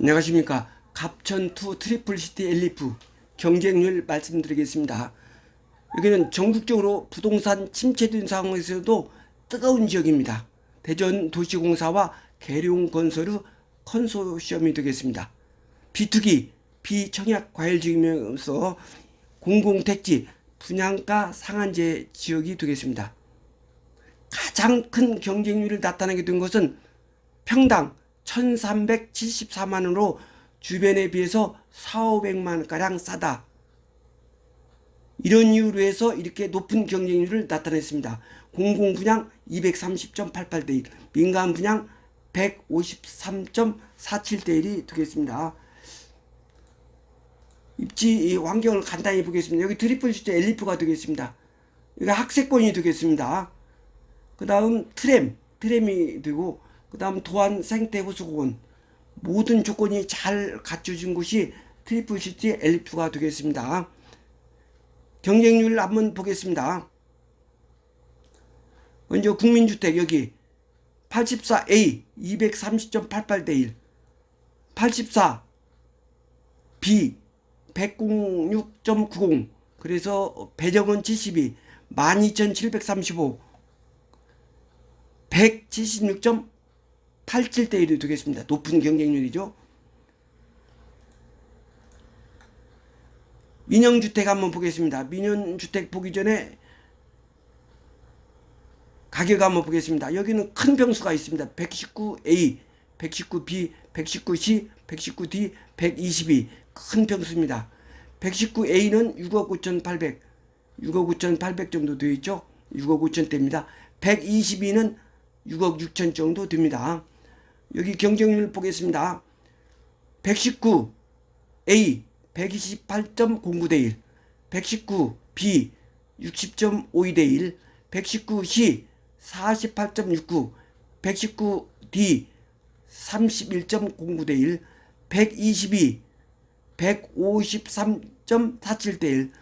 안녕하십니까. 갑천투 트리플시티 엘리프 경쟁률 말씀드리겠습니다. 여기는 전국적으로 부동산 침체된 상황에서도 뜨거운 지역입니다. 대전 도시공사와 계룡건설 후 컨소시엄이 되겠습니다. 비투기 비청약 과열지이면서 공공택지 분양가 상한제 지역이 되겠습니다. 가장 큰 경쟁률을 나타내게 된 것은 평당 1374만 원으로 주변에 비해서 4, 500만 원가량 싸다. 이런 이유로 해서 이렇게 높은 경쟁률을 나타냈습니다. 공공 분양 230.88대 1, 민간 분양 153.47대 1이 되겠습니다. 입지 이 환경을 간단히 보겠습니다. 여기 트리플 시트 엘리프가 되겠습니다. 여기 학세권이 되겠습니다. 그 다음 트램, 트램이 되고, 그 다음 도안 생태 호수공원. 모든 조건이 잘 갖춰진 곳이 트리플 시티 엘리프가 되겠습니다. 경쟁률 한번 보겠습니다. 먼저 국민주택 여기 84A 230.88대 1, 84 B 106.90 그래서 배정은 72 12735 176.87대 1이 되겠습니다. 높은 경쟁률이죠. 민영주택 한번 보겠습니다. 민영주택 보기 전에 가격 한번 보겠습니다. 여기는 큰 평수가 있습니다. 119A, 119B, 119C, 119D, 122. 큰 평수입니다. 119A는 6억 9,800, 6억 9,800 정도 되어 있죠. 6억 5천대입니다. 122는 6억 6천 정도 됩니다. 여기 경쟁률 보겠습니다. 119A 128.09 대 1, 119B 60.52 대 1, 119C 48.69, 119D 31.09 대 1, 122 153.47 대 1,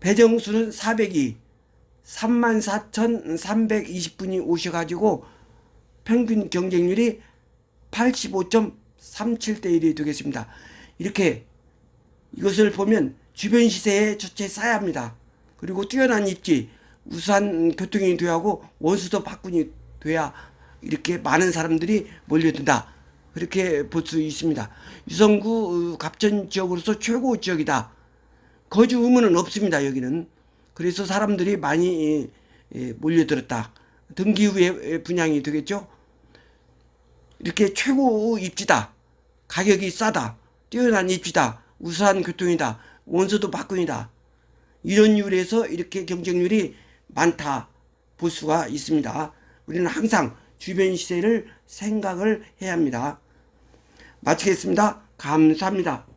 배정수는 402, 34,320분이 오셔가지고 평균 경쟁률이 85.37대 1이 되겠습니다. 이렇게 이것을 보면 주변 시세에 첫째 싸야 합니다. 그리고 뛰어난 입지, 우수한 교통이 돼야 하고 원수도 박군이 돼야 이렇게 많은 사람들이 몰려든다. 그렇게 볼 수 있습니다. 유성구 어, 갑천 지역으로서 최고 지역이다. 거주 의무는 없습니다. 여기는. 그래서 사람들이 많이 예, 예, 몰려들었다. 등기 후에 분양이 되겠죠. 이렇게 최고 입지다. 가격이 싸다. 뛰어난 입지다. 우수한 교통이다. 원서도 박근이다. 이런 이유로 해서 이렇게 경쟁률이 많다 볼 수가 있습니다. 우리는 항상 주변 시세를 생각을 해야 합니다. 마치겠습니다. 감사합니다.